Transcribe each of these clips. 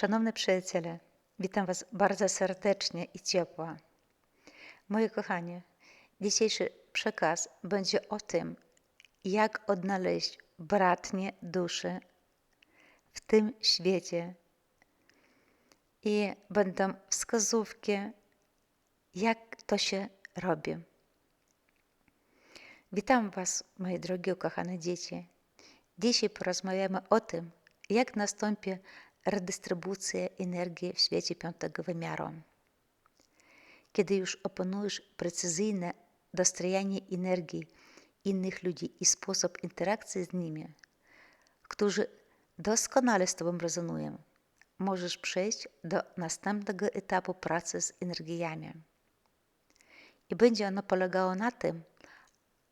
Szanowne przyjaciele, witam Was bardzo serdecznie i ciepło. Moi kochani, dzisiejszy przekaz będzie o tym, jak odnaleźć bratnie dusze w tym świecie. I będą wskazówki, jak to się robi. Witam Was, moje drogie, ukochane dzieci. Dzisiaj porozmawiamy o tym, jak nastąpi redystrybucja energii w świecie piątego wymiaru. Kiedy już opanujesz precyzyjne dostrojenie energii innych ludzi i sposób interakcji z nimi, którzy doskonale z Tobą rezonują, możesz przejść do następnego etapu pracy z energiami. I będzie ono polegało na tym,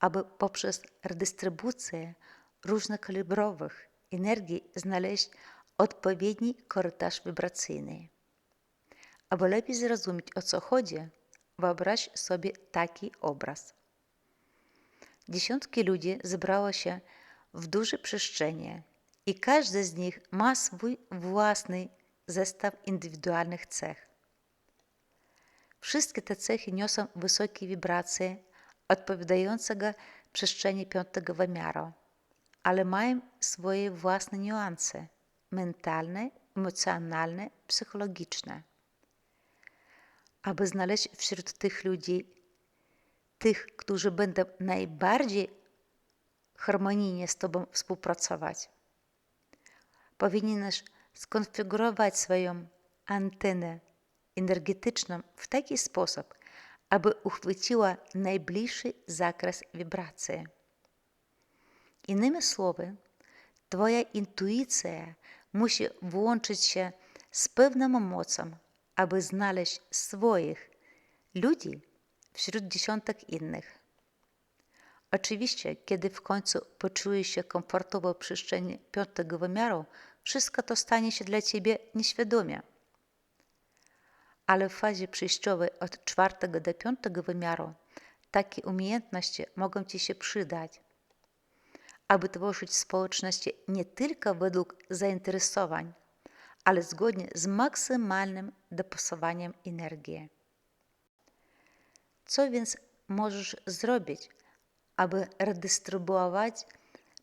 aby poprzez redystrybucję różnokalibrowych energii znaleźć odpowiedni korytarz wibracyjny. Aby lepiej zrozumieć o co chodzi, wyobraź sobie taki obraz. Dziesiątki ludzi zebrało się w dużej przestrzeni i każdy z nich ma swój własny zestaw indywidualnych cech. Wszystkie te cechy niosą wysokie wibracje odpowiadające przestrzeni piątego wymiaru, ale mają swoje własne niuanse mentalne, emocjonalne, psychologiczne. Aby znaleźć wśród tych ludzi tych, którzy będą najbardziej harmonijnie z Tobą współpracować, powinieneś skonfigurować swoją antenę energetyczną w taki sposób, aby uchwyciła najbliższy zakres wibracji. Innymi słowy, Twoja intuicja musi włączyć się z pewną mocą, aby znaleźć swoich ludzi wśród dziesiątek innych. Oczywiście, kiedy w końcu poczujesz się komfortowo w przestrzeni piątego wymiaru, wszystko to stanie się dla Ciebie nieświadomie. Ale w fazie przejściowej od czwartego do piątego wymiaru takie umiejętności mogą Ci się przydać, aby tworzyć społeczności nie tylko według zainteresowań, ale zgodnie z maksymalnym dopasowaniem energii. Co więc możesz zrobić, aby redystrybuować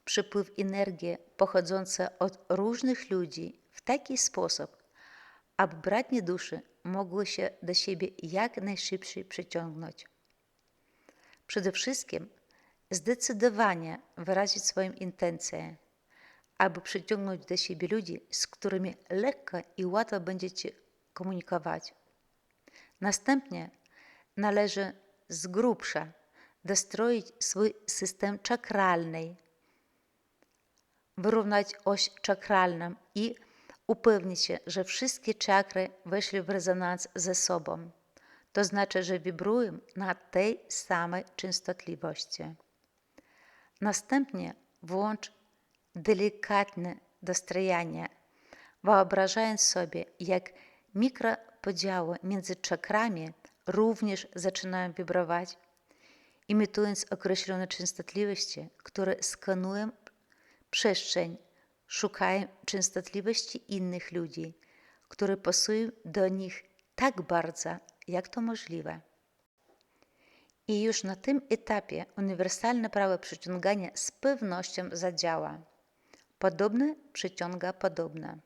przepływ energii pochodzący od różnych ludzi w taki sposób, aby bratnie dusze mogły się do siebie jak najszybciej przyciągnąć? Przede wszystkim zdecydowanie wyrazić swoją intencję, aby przyciągnąć do siebie ludzi, z którymi lekko i łatwo będziecie komunikować. Następnie należy z grubsza dostroić swój system czakralny, wyrównać oś czakralną i upewnić się, że wszystkie czakry weszły w rezonans ze sobą. To znaczy, że wibrują na tej samej częstotliwości. Następnie włącz delikatne dostrojenie, wyobrażając sobie, jak mikropodziały między czakrami również zaczynają wibrować, imitując określone częstotliwości, które skanują przestrzeń, szukają częstotliwości innych ludzi, które pasują do nich tak bardzo, jak to możliwe. I już na tym etapie uniwersalne prawo przyciągania z pewnością zadziała. Podobne przyciąga podobne.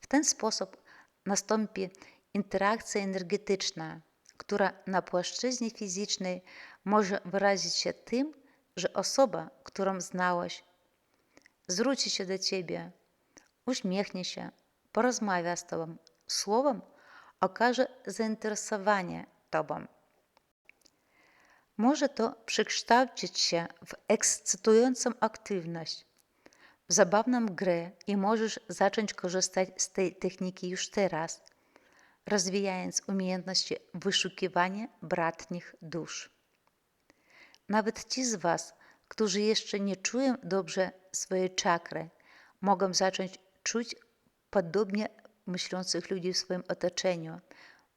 W ten sposób nastąpi interakcja energetyczna, która na płaszczyźnie fizycznej może wyrazić się tym, że osoba, którą znałeś, zwróci się do ciebie, uśmiechnie się, porozmawia z tobą, słowem okaże zainteresowanie tobą. Może to przekształcić się w ekscytującą aktywność, w zabawną grę i możesz zacząć korzystać z tej techniki już teraz, rozwijając umiejętności wyszukiwania bratnich dusz. Nawet ci z Was, którzy jeszcze nie czują dobrze swojej czakry, mogą zacząć czuć podobnie myślących ludzi w swoim otoczeniu,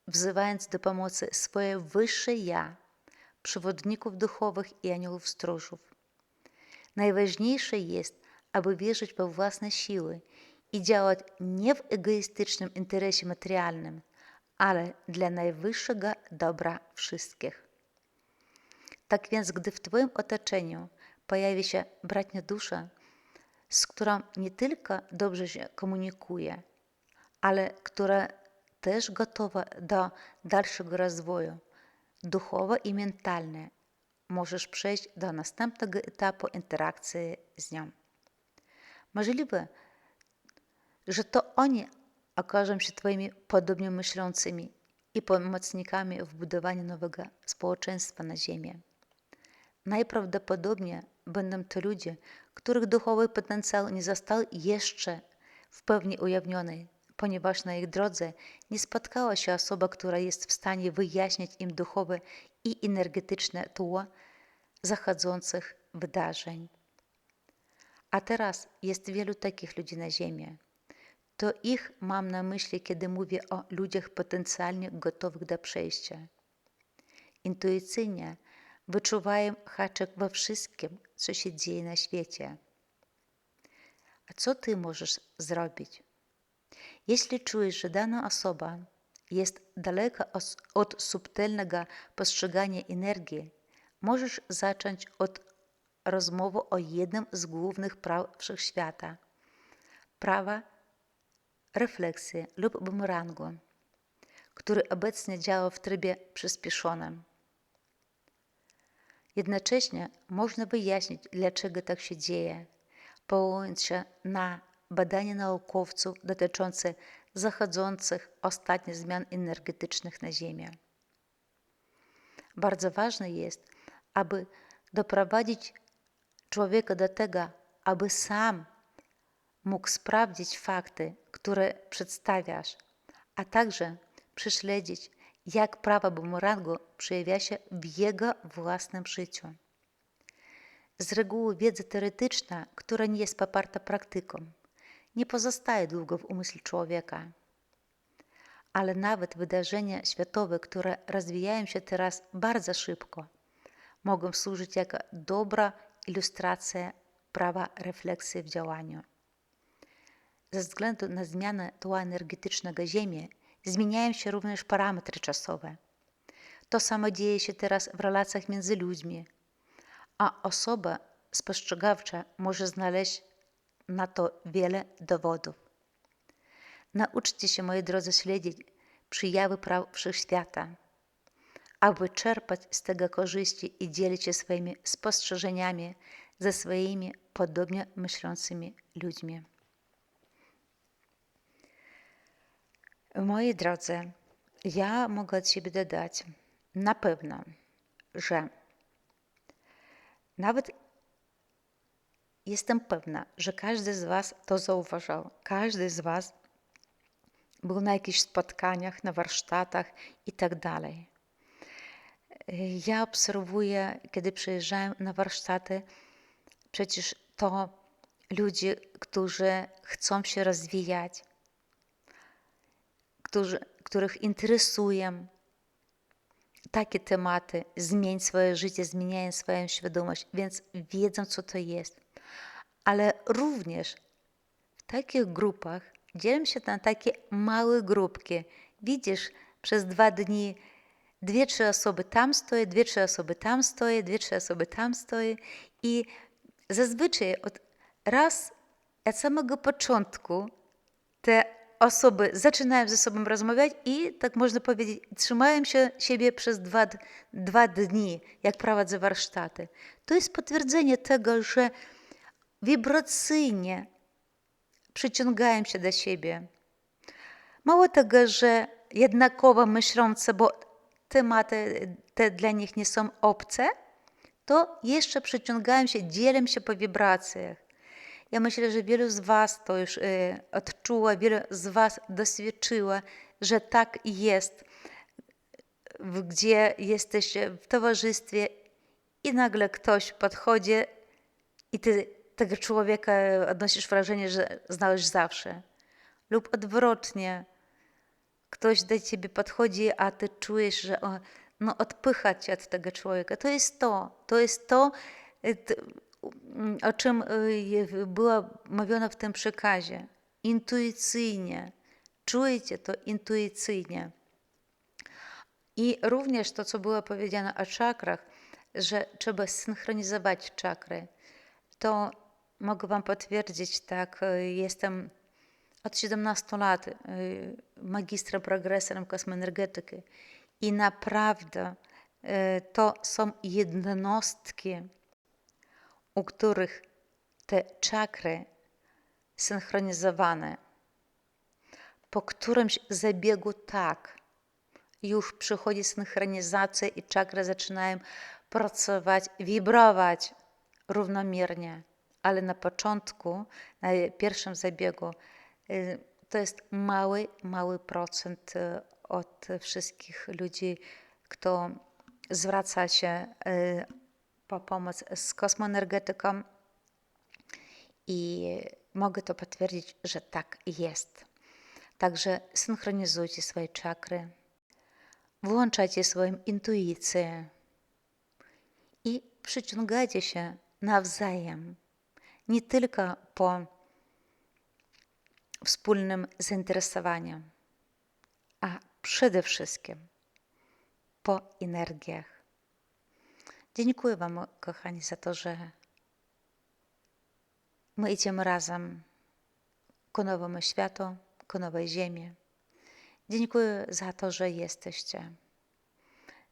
wzywając do pomocy swoje wyższe ja, przewodników duchowych i aniołów stróżów. Najważniejsze jest, aby wierzyć we własne siły i działać nie w egoistycznym interesie materialnym, ale dla najwyższego dobra wszystkich. Tak więc, gdy w Twoim otoczeniu pojawi się bratnia dusza, z którą nie tylko dobrze się komunikuje, ale która też gotowa do dalszego rozwoju duchowo i mentalnie, możesz przejść do następnego etapu interakcji z nią. Możliwe, że to oni okażą się Twoimi podobnie myślącymi i pomocnikami w budowaniu nowego społeczeństwa na Ziemi. Najprawdopodobniej będą to ludzie, których duchowy potencjał nie został jeszcze w pełni ujawniony, ponieważ na ich drodze nie spotkała się osoba, która jest w stanie wyjaśnić im duchowe i energetyczne tło zachodzących wydarzeń. A teraz jest wielu takich ludzi na Ziemi. To ich mam na myśli, kiedy mówię o ludziach potencjalnie gotowych do przejścia. Intuicyjnie wyczuwają haczyk we wszystkim, co się dzieje na świecie. A co ty możesz zrobić? Jeśli czujesz, że dana osoba jest daleka od subtelnego postrzegania energii, możesz zacząć od rozmowy o jednym z głównych praw wszechświata prawa refleksji lub bumerangu, który obecnie działa w trybie przyspieszonym. Jednocześnie można wyjaśnić, dlaczego tak się dzieje, powołując się na badania naukowców dotyczące zachodzących ostatnich zmian energetycznych na Ziemi. Bardzo ważne jest, aby doprowadzić człowieka do tego, aby sam mógł sprawdzić fakty, które przedstawiasz, a także prześledzić, jak prawa bumerangu przejawia się w jego własnym życiu. Z reguły wiedza teoretyczna, która nie jest poparta praktyką, nie pozostaje długo w umyśle człowieka. Ale nawet wydarzenia światowe, które rozwijają się teraz bardzo szybko, mogą służyć jako dobra ilustracja prawa refleksji w działaniu. Ze względu na zmianę tła energetycznego Ziemi zmieniają się również parametry czasowe. To samo dzieje się teraz w relacjach między ludźmi, a osoba spostrzegawcza może znaleźć na to wiele dowodów. Nauczcie się, moi drodzy, śledzić przyjawy praw wszechświata, aby czerpać z tego korzyści i dzielić się swoimi spostrzeżeniami ze swoimi podobnie myślącymi ludźmi. Moi drodzy, ja mogę od siebie dodać na pewno, że nawet jestem pewna, że każdy z Was to zauważał. Każdy z Was był na jakichś spotkaniach, na warsztatach i tak dalej. Ja obserwuję, kiedy przyjeżdżają na warsztaty, przecież to ludzie, którzy chcą się rozwijać, którzy, których interesują takie tematy, zmień swoje życie, zmieniają swoją świadomość, więc wiedzą, co to jest. Ale również w takich grupach dzielę się na takie małe grupki. Widzisz, przez dwa dni dwie, trzy osoby tam stoją, dwie, trzy osoby tam stoją, dwie, trzy osoby tam stoją i zazwyczaj od raz od samego początku te osoby zaczynają ze sobą rozmawiać i, tak można powiedzieć, trzymają się siebie przez dwa, dwa dni, jak prowadzę warsztaty. To jest potwierdzenie tego, że wibracyjnie przyciągają się do siebie. Mało tego, że jednakowo myślące, bo tematy te dla nich nie są obce, to jeszcze przyciągają się, dzielą się po wibracjach. Ja myślę, że wielu z Was to już y, odczuło, wielu z Was doświadczyło, że tak jest, gdzie jesteście w towarzystwie i nagle ktoś podchodzi i ty tego człowieka odnosisz wrażenie, że znałeś zawsze. Lub odwrotnie, ktoś do ciebie podchodzi, a ty czujesz, że on, no, odpycha cię od tego człowieka. To jest to, to jest to, y, o czym y, było mówione w tym przekazie, intuicyjnie. Czujcie to intuicyjnie. I również to, co było powiedziane o czakrach, że trzeba synchronizować czakry, to mogę Wam potwierdzić, tak, y, jestem od 17 lat y, magistrem, progresorem kosmoenergetyki i naprawdę y, to są jednostki, u których te czakry synchronizowane. Po którymś zabiegu tak, już przychodzi synchronizacja i czakry zaczynają pracować, wibrować równomiernie. Ale na początku, na pierwszym zabiegu, y, to jest mały, mały procent y, od wszystkich ludzi, kto zwraca się y, po pomoc z kosmoenergetyką i mogę to potwierdzić, że tak jest. Także synchronizujcie swoje czakry, włączajcie swoją intuicję i przyciągajcie się nawzajem, nie tylko po wspólnym zainteresowaniu, a przede wszystkim po energiach. Dziękuję Wam, kochani, za to, że my idziemy razem ku nowemu światu, ku nowej ziemi. Dziękuję za to, że jesteście,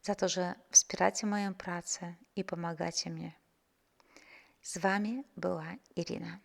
za to, że wspieracie moją pracę i pomagacie mnie. Z Wami była Irina.